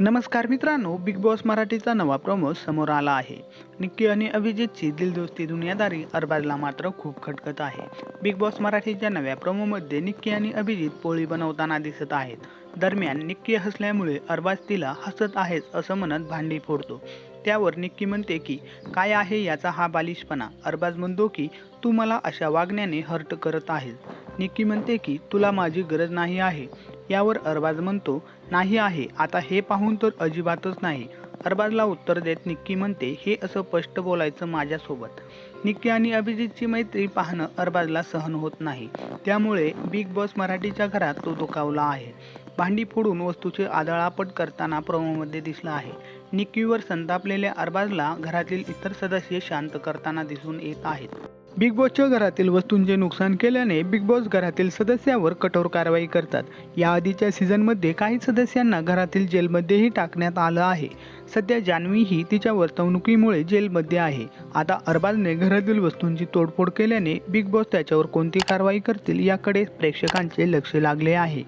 नमस्कार मित्रांनो big boss मराठीचा नवा प्रोमो समोर आला आहे. निक्की आणि अभिजितची दिलदोस्ती दुनियादारी अरबाजला मात्र खूप खटकत आहे. बिग बॉस मराठीच्या नव्या प्रोमोमध्ये निक्की आणि अभिजित पोळी बनवताना दिसत आहेत. दरम्यान निक्की हसल्यामुळे अरबाज तिला हसत आहेच असं म्हणत भांडी फोडतो. त्यावर निक्की म्हणते की काय आहे याचा हा बालिशपणा? अरबाज म्हणतो की तू मला अशा वागण्याने हर्ट करत आहेस. निक्की म्हणते की तुला माझी गरज नाही आहे. यावर अरबाज म्हणतो नाही आहे आता हे पाहून तर अजिबातच नाही. अरबाजला उत्तर देत निक्की म्हणते हे असं स्पष्ट बोलायचं माझ्यासोबत. निक्की आणि अभिजितची मैत्री पाहणं अरबाजला सहन होत नाही. त्यामुळे बिग बॉस मराठीच्या घरात तो दुखावला आहे. भांडी फोडून वस्तूचे आदळापट करताना प्रोमोमध्ये दिसला आहे. निक्कीवर संतापलेल्या अरबाजला घरातील इतर सदस्य शांत करताना दिसून येत आहेत. बिग बॉसच्या घरातील वस्तूंचे नुकसान केल्याने बिग बॉस घरातील सदस्यावर कठोर कारवाई करतात. या आधीच्या सीझनमध्ये काही सदस्यांना घरातील जेलमध्येही टाकण्यात आलं आहे. सध्या जान्हवी ही तिच्या वर्तवणुकीमुळे जेलमध्ये आहे. आता अरबाजने घरातील वस्तूंची तोडफोड केल्याने बिग बॉस त्याच्यावर कोणती कारवाई करतील याकडे प्रेक्षकांचे लक्ष लागले आहे.